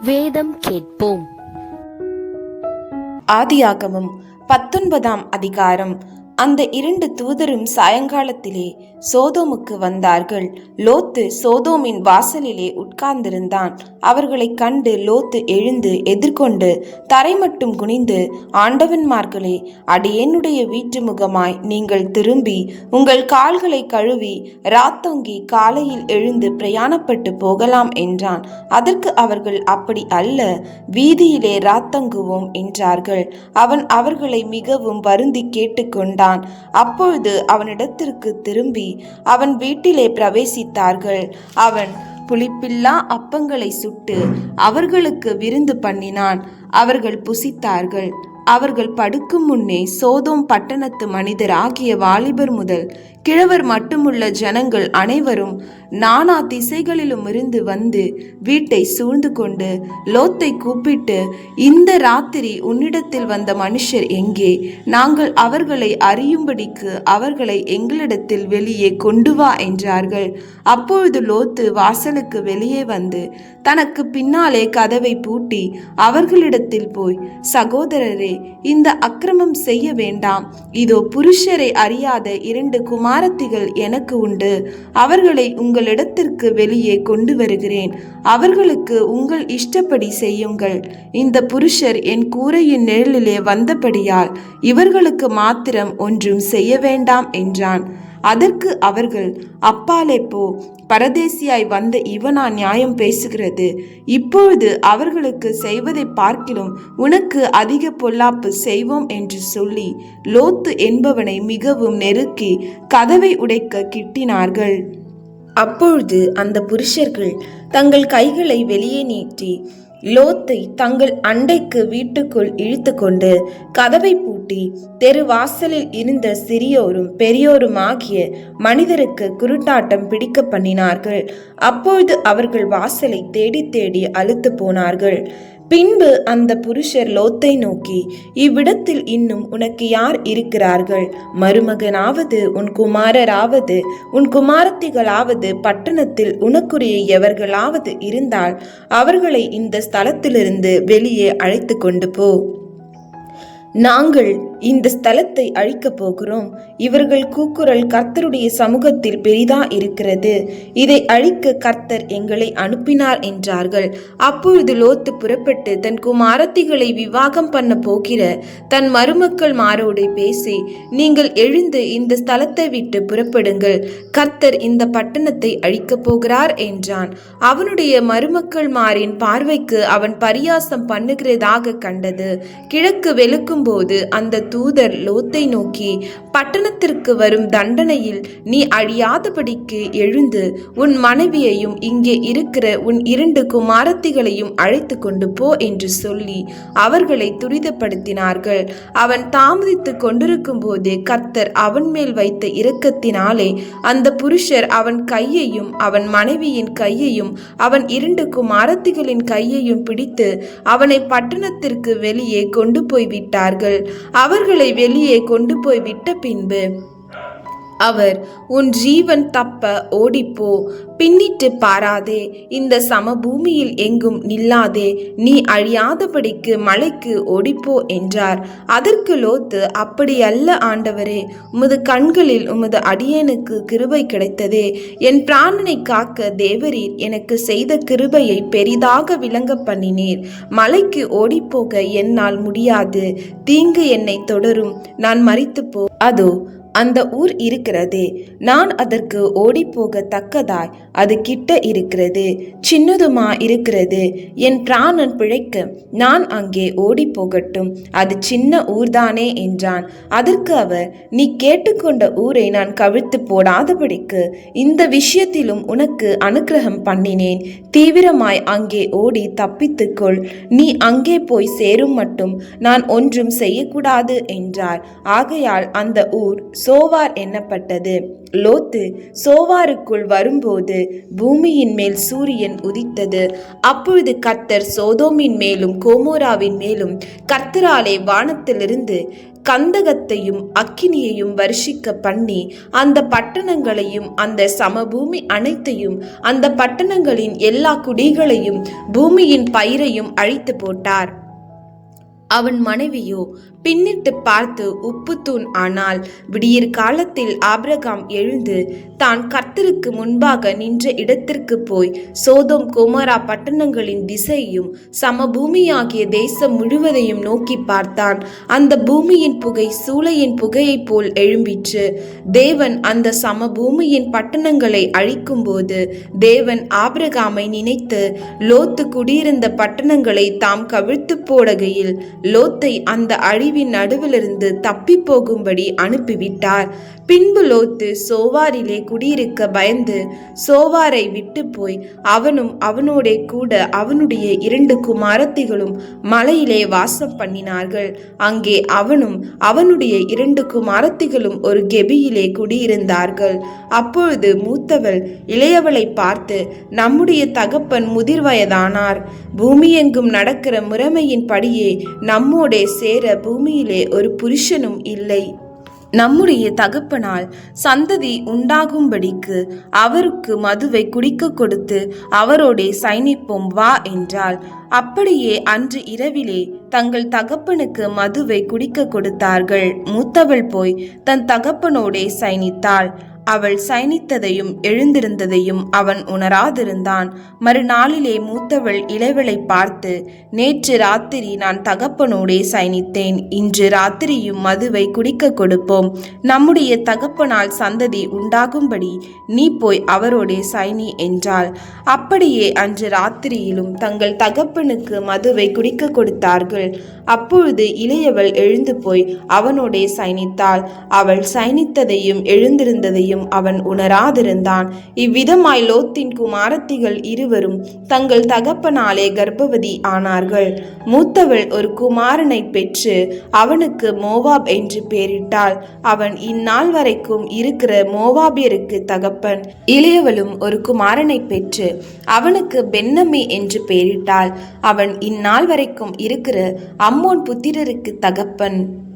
வேதம் கேட்போம். ஆதியாகமம் பத்தொன்பதாம் அதிகாரம். அந்த இரண்டு தூதரும் சாயங்காலத்திலே சோதோமுக்கு வந்தார்கள். லோத்து சோதோமின் வாசலிலே உட்கார்ந்திருந்தான். அவர்களைக் கண்டு லோத்து எழுந்து எதிர்கொண்டு தரை மட்டும் குனிந்து ஆண்டவன்மார்களே அடியேனுடைய வீட்டு முகமாய் நீங்கள் திரும்பி உங்கள் கால்களை கழுவி ராத்தொங்கி காலையில் எழுந்து பிரயாணப்பட்டு போகலாம் என்றான். அதற்கு அவர்கள் அப்படி அல்ல வீதியிலே ராத்தங்குவோம் என்றார்கள். அவன் அவர்களை மிகவும் வருந்தி கேட்டுக்கொண்டான் அப்பொழுது அவனிடத்திற்கு திரும்பி அவன் வீட்டிலே பிரவேசித்தார்கள். அவன் புளிப்பில்லா அப்பங்களை சுட்டு அவர்களுக்கு விருந்து பண்ணினான். அவர்கள் புசித்தார்கள். அவர்கள் படுக்கும் முன்னே சோதோம் பட்டணத்து மனிதர் ஆகிய வாலிபர் முதல் கிழவர் மட்டுமுள்ள ஜனங்கள் அனைவரும் நானா திசைகளிலும் இருந்து வந்து வீட்டை சூழ்ந்து கொண்டு லோத்தை கூப்பிட்டு இந்த ராத்திரி உன்னிடத்தில் வந்த மனுஷர் எங்கே? நாங்கள் அவர்களை அறியும்படிக்கு அவர்களை எங்களிடத்தில் வெளியே கொண்டு வா என்றார்கள். அப்பொழுது லோத்து வாசலுக்கு வெளியே வந்து தனக்கு பின்னாலே கதவை பூட்டி அவர்களிடத்தில் போய் சகோதரரே இந்த அக்கிரமம் செய்ய வேண்டாம். இதோ புருஷரை அறியாத இரண்டு குமாரத்திகள் எனக்கு உண்டு. அவர்களை உங்களிடத்திற்கு வெளியே கொண்டு வருகிறேன் அவர்களுக்கு உங்கள் இஷ்டப்படி செய்யுங்கள். இந்த புருஷர் என் கூரையின் நிழலிலே வந்தபடியால் இவர்களுக்கு மாத்திரம் ஒன்றும் செய்ய வேண்டாம் என்றான். அதற்கு அவர்கள் அப்பாலே போ பரதேசியாய் வந்த இவனா நியாயம் பேசுகிறது. இப்பொழுது அவர்களுக்கு செய்வதை பார்க்கிலும் உனக்கு அதிக பொல்லாப்பு செய்வோம் என்று சொல்லி லோத்து என்பவனை மிகவும் நெருக்கி கதவை உடைக்க கிட்டினார்கள். அப்பொழுது அந்த புருஷர்கள் தங்கள் கைகளை வெளியே நீட்டி லோத்தை தங்கள் அண்டைக்கு வீட்டுக்குள் இழுத்து கொண்டு கதவை பூட்டி தெரு வாசலில் இருந்த சிறியோரும் பெரியோருமாகிய மனிதருக்கு குருட்டாட்டம் பிடிக்க பண்ணினார்கள். அப்பொழுது அவர்கள் வாசலை தேடி தேடி அழுத்து போனார்கள். பின்பு அந்த புருஷர் லோத்தை நோக்கி இவ்விடத்தில் இன்னும் உனக்கு யார் இருக்கிறார்கள்? மருமகனாவது உன் குமாரராவது உன் குமாரத்திகளாவது பட்டணத்தில் உனக்குரிய எவர்களாவது இருந்தால் அவர்களை இந்த ஸ்தலத்திலிருந்து வெளியே அழைத்து கொண்டு போ. நாங்கள் இந்த ஸ்தலத்தை அழிக்கப் போகிறோம். இவர்கள் கூக்குரல் கர்த்தருடைய சமூகத்தில் பெரிதா இருக்கிறது. இதை அழிக்க கர்த்தர் எங்களை அனுப்பினார் என்றார்கள். அப்பொழுது லோத்து புறப்பட்டு தன் குமாரத்திகளை விவாகம் பண்ண போகிற தன் மருமக்கள் மாரோடு பேசி நீங்கள் எழுந்து இந்த ஸ்தலத்தை விட்டு புறப்படுங்கள். கர்த்தர் இந்த பட்டணத்தை அழிக்கப் போகிறார் என்றான். அவனுடைய மருமக்கள் மாரின் பார்வைக்கு அவன் பரியாசம் பண்ணுகிறதாக கண்டது. கிழக்கு வெளுக்கும் போது அந்த தூதர் லோத்தை நோக்கி பட்டணத்திற்கு வரும் தண்டனையில் நீ அழியாதபடிக்கு எழுந்து உன் மனைவியையும் இங்கே இருக்கிற உன் இரண்டு குமாரத்திகளையும் அழைத்து கொண்டு போ என்று சொல்லி அவர்களை துரிதப்படுத்தினார்கள். அவன் தாமதித்து கொண்டிருக்கும் போது கர்த்தர் அவன் மேல் வைத்த இரக்கத்தினாலே அந்த புருஷர் அவன் கையையும் அவன் மனைவியின் கையையும் அவன் இரண்டு குமாரத்திகளின் கையையும் பிடித்து அவனை பட்டணத்திற்கு வெளியே கொண்டு போய் விட்டார்கள் அவர்களை வெளியே கொண்டு போய் விட்ட பின்பு அவர் உன் ஜீவன் தப்ப ஓடிப்போ பின்னிட்டு பாராதே இந்த சமபூமியில் எங்கும் நில்லாதே நீ அழியாதபடிக்கு மலைக்கு ஓடிப்போ என்றார். அதற்கு லோத்து அப்படி அல்ல ஆண்டவரே உமது கண்களில் உமது அடியனுக்கு கிருபை கிடைத்ததே. என் பிராணனை காக்க தேவரீர் எனக்கு செய்த கிருபையை பெரிதாக விளங்க பண்ணினீர். மலைக்கு ஓடிப்போக என்னால் முடியாது. தீங்கு என்னை தொடரும். நான் மறித்து போ அதோ அந்த ஊர் இருக்கிறதே. நான் அதற்கு ஓடிப்போக தக்கதாய் அது கிட்ட இருக்கிறது. சின்னதுமா இருக்கிறது. என் பிராணன் பிழைக்க நான் அங்கே ஓடி போகட்டும் அது சின்ன ஊர்தானே என்றான். அதற்கு அவர் நீ கேட்டுக்கொண்ட ஊரை நான் கவிழ்த்து போடாதபடிக்கு இந்த விஷயத்திலும் உனக்கு அனுக்கிரகம் பண்ணினேன். தீவிரமாய் அங்கே ஓடி தப்பித்துக்கொள் நீ அங்கே போய் சேரும் மட்டும் நான் ஒன்றும் செய்யக்கூடாது என்றார். ஆகையால் அந்த ஊர் சோவார் எண்ணப்பட்டது லோத்து சோவாருக்குள் வரும்போது பூமியின் மேல் சூரியன் உதித்தது. அப்பொழுது கர்த்தர் சோதோமின் மேலும் கோமோராவின் மேலும் கர்த்தராலே வானத்திலிருந்து கந்தகத்தையும் அக்கினியையும் வருஷிக்க பண்ணி அந்த பட்டணங்களையும் அந்த சமபூமி அனைத்தையும் அந்த பட்டணங்களின் எல்லா குடிகளையும் பூமியின் பயிரையும் அழித்து போட்டார். அவன் மனைவியோ? பின்னிட்டு பார்த்து உப்புத்தூண் ஆனால் விடியற் காலத்தில் ஆபிரகாம் எழுந்து தான் கர்த்தருக்கு முன்பாக நின்ற இடத்திற்கு போய் சோதோம் கோமரா பட்டணங்களின் திசையும் சமபூமியாகிய தேசம் முழுவதையும் நோக்கி பார்த்தான். அந்த பூமியின் புகை சூளையின் புகையைப் போல் எழும்பிற்று. தேவன் அந்த சமபூமியின் பட்டணங்களை அழிக்கும்போது தேவன் ஆபிரகாமை நினைத்து லோத்து குடியிருந்த பட்டணங்களை தாம் கவிழ்த்து போடுகையில் லோத்தை அந்த அழிவின் நடுவிலிருந்து தப்பி போகும்படி அனுப்பிவிட்டார். பின்பு லோத்து சோவாரிலே குடியிருக்க பயந்து சோவாரை விட்டு போய் அவனும் அவனோடே கூட அவனுடைய இரண்டு குமாரத்திகளும் மலையிலே வாசம் பண்ணினார்கள். அங்கே அவனும் அவனுடைய இரண்டு குமாரத்திகளும் ஒரு கெபியிலே குடியிருந்தார்கள். அப்பொழுது மூத்தவள் இளையவளை பார்த்து நம்முடைய தகப்பன் முதிர்வயதானார். பூமியெங்கும் நடக்கிற முறைமையின் படியே நம்மோடே சேர பூமியிலே ஒரு புருஷனும் இல்லை. நம்முடைய தகப்பனால் சந்ததி உண்டாகும்படிக்கு அவருக்கு மதுவை குடிக்க கொடுத்து அவரோடே சைனிப்போம் வா என்றாள். அப்படியே அன்று இரவிலே தங்கள் தகப்பனுக்கு மதுவை குடிக்க கொடுத்தார்கள். மூத்தவள் போய் தன் தகப்பனோடே சைனித்தாள். அவள் சயனித்ததையும் எழுந்திருந்ததையும் அவன் உணராதிருந்தான். மறுநாளிலே மூத்தவள் இளைவளை பார்த்து நேற்று ராத்திரி நான் தகப்பனோடே சயனித்தேன் இன்று ராத்திரியும் மதுவை குடிக்க கொடுப்போம். நம்முடைய தகப்பனால் சந்ததி உண்டாகும்படி நீ போய் அவரோடே சயனி என்றாள். அப்படியே அன்று ராத்திரியிலும் தங்கள் தகப்பனுக்கு மதுவை குடிக்க கொடுத்தார்கள். அப்பொழுது இளையவள் எழுந்து போய் அவனோடே சயனித்தாள் அவள் சயனித்ததையும் எழுந்திருந்ததையும் அவன் உணராதிருந்தான். இவ்விதமாய் லோத்தின் குமாரத்திகள் இருவரும் தங்கள் தகப்பனாலே கர்ப்பவதி ஆனார்கள். மூத்தவள் ஒரு குமாரனை பெற்று அவனுக்கு மோவாப் என்று பெயரிட்டாள். அவன் இந்நாள் வரைக்கும் இருக்கிற மோவாபியருக்கு தகப்பன். இளையவளும் ஒரு குமாரனை பெற்று அவனுக்கு பென்னமி என்று பெயரிட்டாள். அவன் இந்நாள் வரைக்கும் இருக்கிற அம்மோன் புத்திரருக்கு தகப்பன்.